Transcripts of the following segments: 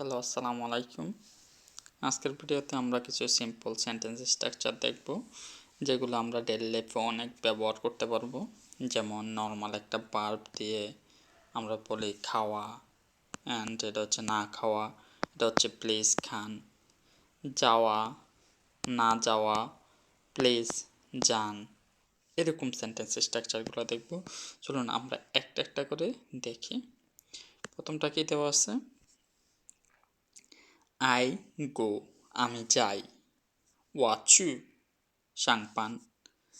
Hello, আসসালামু আলাইকুম। আজকের ভিডিওতে আমরা কিছু সিম্পল সেন্টেন্স স্ট্রাকচার দেখব, যেগুলো আমরা ডেলি লাইফে অনেক ব্যবহার করতে পারব। যেমন নর্মাল একটা বার্ব দিয়ে আমরা বলি খাওয়া অ্যান্ড এটা হচ্ছে না খাওয়া, এটা হচ্ছে প্লিজ খান। যাওয়া, না যাওয়া প্লিজ যান। এরকম সেন্টেন্স স্ট্রাকচারগুলো দেখব। চলুন আমরা একটা একটা করে দেখি। প্রথমটা কী দেওয়া আছে? আই গো, আমি যাই। ওয়াচু সাংপান,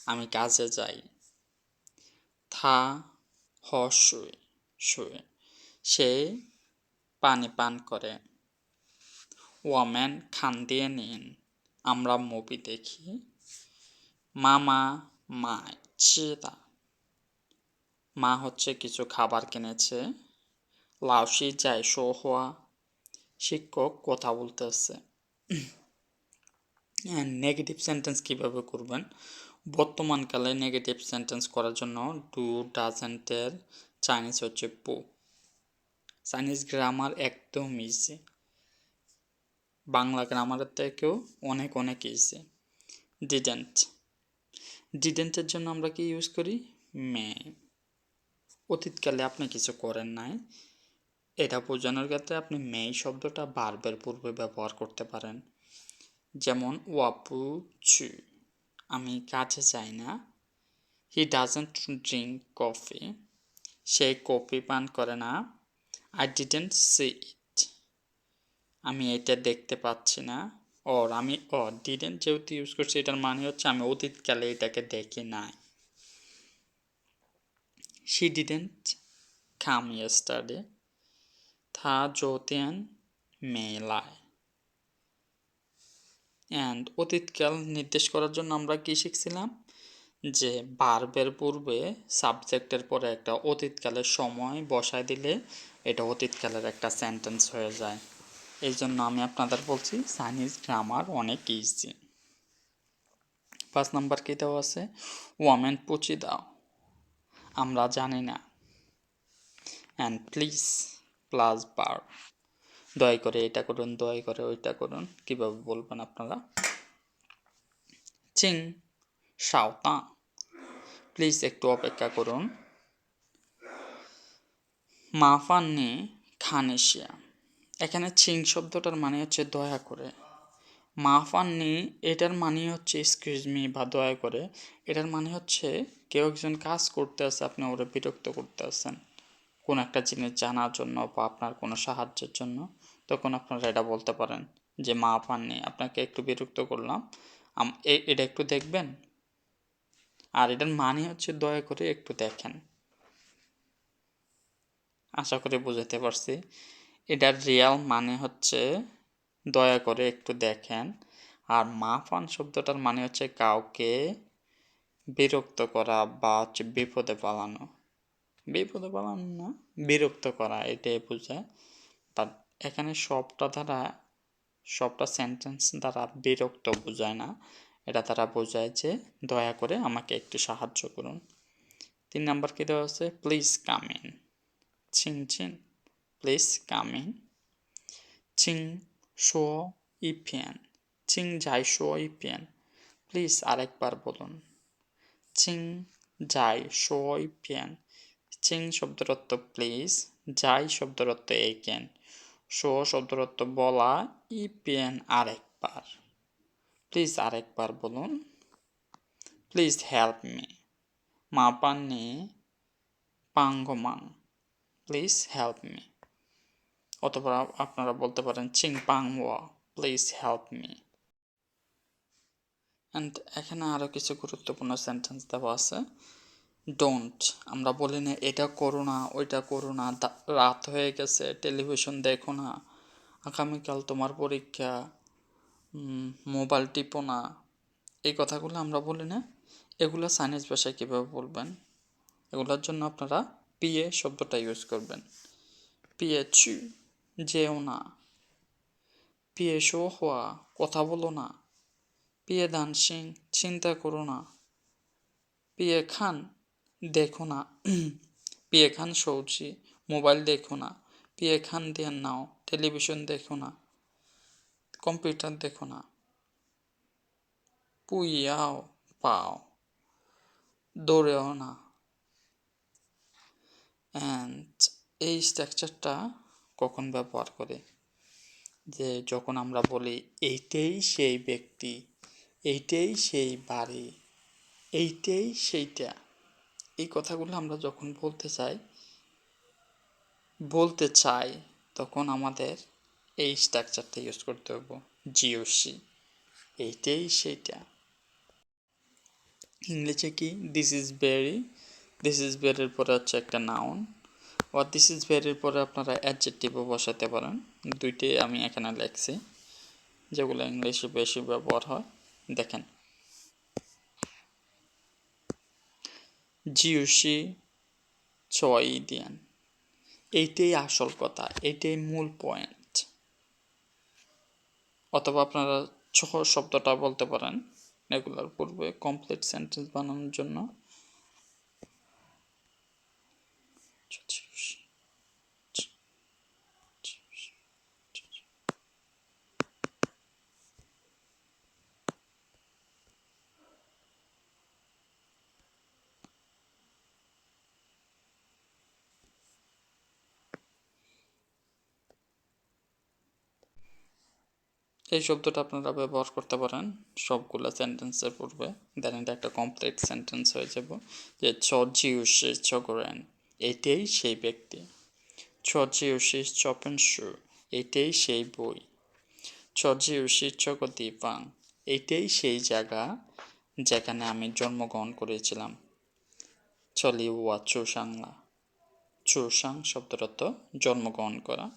আমি কাজে যাই। থা, হ, শুয়ে শুয়ে। সে পানি পান করে। ওয়ামেন খান দিয়ে নিন, আমরা মুভি দেখি। মামা মায় চিদা মা হচ্ছে কিছু খাবার কিনেছে। লাউসি যায় শো হওয়া শিক্ষক কথা বলতেছে। নেগেটিভ সেন্টেন্স কীভাবে করবেন? বর্তমানকালে নেগেটিভ সেন্টেন্স করার জন্য ডু ডাজেন্টের চাইনিজ হচ্ছে পো চাইনিজ গ্রামার একদম ইজি বাংলা গ্রামারের থেকেও অনেক অনেক ইজি ডিডেন্ট ডিডেন্টের জন্য আমরা কি ইউজ করি? মে অতীতকালে আপনি কিছু করেন নাই। এটা বোঝানোর ক্ষেত্রে আপনি মেই শব্দটা বারবার পূর্বে ব্যবহার করতে পারেন। যেমন, ওয়াপু চু। আমি কাছে যাই না। হি ডাজেন্ট ড্রিঙ্ক কফি সে কফি পান করে না। আই ডিডেন্ট সি ইট আমি এটা দেখতে পাচ্ছি না। ওর আমি ও ডিডেন্ট যেহেতু ইউজ করছি, এটার মানে হচ্ছে আমি অতীতকালে এটাকে দেখি নাই। শি ডিডেন্ট কাম ইয়েস্টারডে থা জোতিয়ান মেলায় অ্যান্ড অতীতকাল নির্দেশ করার জন্য আমরা কি শিখছিলাম? যে বার্বের পূর্বে সাবজেক্টের পরে একটা অতীতকালের সময় বসায় দিলে এটা অতীতকালের একটা সেন্টেন্স হয়ে যায়। এই জন্য আমি আপনাদের বলছি চাইনিজ গ্রামার অনেক ইজি পাঁচ নাম্বার কী দেওয়া আছে? ওয়ামেন পুচি দাও। আমরা জানি না। অ্যান্ড প্লিজ প্লাস বার দয়া করে এটা করুন, দয়া করে ওইটা করুন। কীভাবে বলবেন আপনারা? চিং সাওতা প্লিজ একটু অপেক্ষা করুন। মাফান্নি, খানেশিয়া। এখানে চিং শব্দটার মানে হচ্ছে দয়া করে। মাফান্নি, এটার মানে হচ্ছে এক্সকিউজ মি বা দয়া করে। এটার মানে হচ্ছে কেউ একজন কাজ করতে আছে আপনি ওরা বিরক্ত করতে আছেন কোন একটা জিনিস জানার জন্য বা আপনার কোনো সাহায্যের জন্য, তখন আপনারা এটা বলতে পারেন যে, মা পাননি আপনাকে একটু বিরক্ত করলাম। এটা একটু দেখবেন? আর এটার মানে হচ্ছে দয়া করে একটু দেখেন। আশা করি বুঝাতে পারছি। এটার রিয়াল মানে হচ্ছে দয়া করে একটু দেখেন। আর মা পান শব্দটার মানে হচ্ছে কাউকে বিরক্ত করা বা হচ্ছে বিপদে পালানো বিপদে পালানো না, বিরক্ত করা এটাই বোঝায় বাট এখানে সবটা দ্বারা, সবটা সেন্টেন্স দ্বারা বিরক্ত বোঝায় না। এটা তারা বোঝায় যে দয়া করে আমাকে একটু সাহায্য করুন। তিন নাম্বার কী দেওয়া আছে? প্লিজ কাম ইন ছিং ছিন। প্লিজ কাম ইন চিং শো, ইপিএন। চিং যাই, শো, ইপিএন। প্লিজ আরেকবার বলুন। চিং যাই, শো, ইপিএন। চিং শব্দের অর্থ প্লিজ যাই শব্দের অর্থ এইকেন শো শব্দের অর্থ বলা ইপিএন আরেকবার। প্লিজ আরেকবার বলুন। প্লিজ হেল্প মি মা পাননি পাঙ্গমাং। প্লিজ হেল্প মি অথবা আপনারা বলতে পারেন চিং পাংওয়া প্লিজ হেল্প মি অ্যান্ড এখানে আরও কিছু গুরুত্বপূর্ণ সেন্টেন্স দেওয়া আছে। ডোন্ট আমরা বলি না, এটা করো না, ওইটা করো না রাত হয়ে গেছে টেলিভিশন দেখো না, আগামীকাল তোমার পরীক্ষা মোবাইল টিপো না। এই কথাগুলো আমরা বলি না। এগুলো চাইনিজ ভাষায় কীভাবে বলবেন? এগুলোর জন্য আপনারা পিএ শব্দটা ইউজ করবেন। পিএ চু যেও না। পিএ শো হওয়া কথা বলো না। পিএ সিং চিন্তা করো না। পিএ খান দেখো না। পিএ খান সৌচি মোবাইল দেখো না। পিএ খান নাও, টেলিভিশন দেখো না। কম্পিউটার দেখো না। পুইয়াও, পাও। দৌড়েও না। অ্যান্ড এই স্ট্রাকচারটা কখন ব্যবহার করে? যে যখন আমরা বলি, এইটাই সেই ব্যক্তি, এইটাই সেই বাড়ি, এইটাই সেইটা। এই কথাগুলো আমরা যখন বলতে চাই বলতে চাই, তখন আমাদের এই স্ট্রাকচারটা ইউজ করতে হবে জিওসি এইটাই সেইটা। ইংলিশে কি? This is very this is ভেরির পরে হচ্ছে একটা নাউন আর দিস ইজ ভেরির পরে আপনারা অ্যাডজেক্টিভও বসাতে পারেন। দুইটাই আমি এখানে লেখছি, যেগুলো ইংলিশে বেশি ব্যবহার হয়। দেখেন জিওসি ছয় দিয়ান এইটাই আসল কথা, এইটাই মূল পয়েন্ট অথবা আপনারা ছহ শব্দটা বলতে পারেন রেগুলার পূর্বে কমপ্লিট সেন্টেন্স বানানোর জন্য। এই শব্দটা আপনারা ব্যবহার করতে পারেন সবগুলো সেন্টেন্সের পূর্বে। দেন এটা একটা কমপ্লিট সেন্টেন্স হয়ে যাব। যে ছজিউসে ছগরেন, এটাই সেই ব্যক্তি। ছজিউসি চপেন শু এটাই সেই বই। ছজিউসি চকদীপাং এটাই সেই জায়গা যেখানে আমি জন্মগ্রহণ করেছিলাম। চলি ওয়া চুসাংলা। চুসাং শব্দরত জন্মগ্রহণ করা।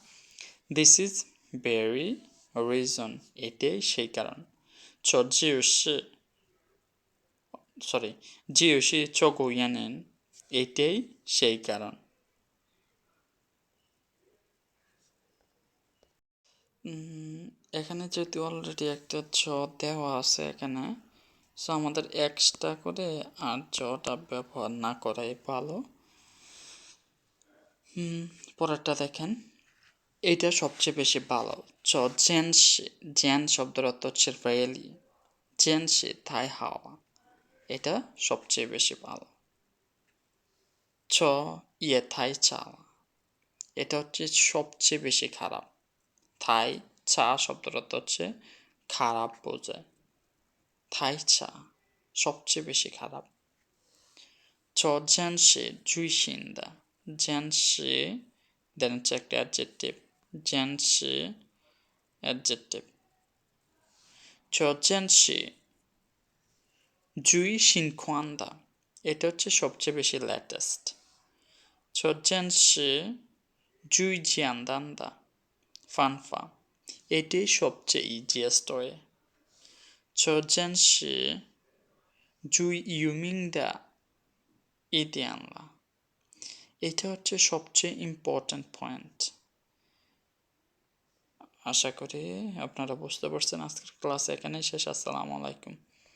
দিস ইজ ভেরি রিজন এটাই সেই কারণ। চ সরি জিউসি চকু ইয়ানেন এটাই সেই কারণ। এখানে যেহেতু অলরেডি একটা ছ দেওয়া আছে এখানে সো আমাদের এক্সট্রা করে আর চটা ব্যবহার না করাই ভালো। পরেরটা দেখেন। এইটা সবচেয়ে বেশি ভালো চ জেনসি জেন শব্দের অর্থ হচ্ছে রেলি। জেনসি থাই হাওয়া। এটা সবচেয়ে বেশি ভালো ছ ইয়ে থাই চাওয়া এটা হচ্ছে সবচেয়ে বেশি খারাপ। থাই চা শব্দের অর্থ হচ্ছে খারাপ বোঝায়। থাই চা, সবচেয়ে বেশি খারাপ। চ জেনসি জুই সিন্দা। জেনসি দেন হচ্ছে একটা অ্যাডজেক্টিভ। জেনসি অ্যাডজেক্টিভ জেনসি জুই সিনখোয়ান্দা এটা হচ্ছে সবচেয়ে বেশি লেটেস্ট জেনসি জুই জিয়ান্দান্দা ফানফা এটি সবচেয়ে ইজিয়েস্ট ওয়ে জেনসি জুই ইউমিংদা ইদিয়ানলা এটা হচ্ছে সবচেয়ে ইম্পর্ট্যান্ট পয়েন্ট আশা করি আপনারা বুঝতে পারছেন। আজকের ক্লাস এখানেই শেষ। আসসালামু আলাইকুম।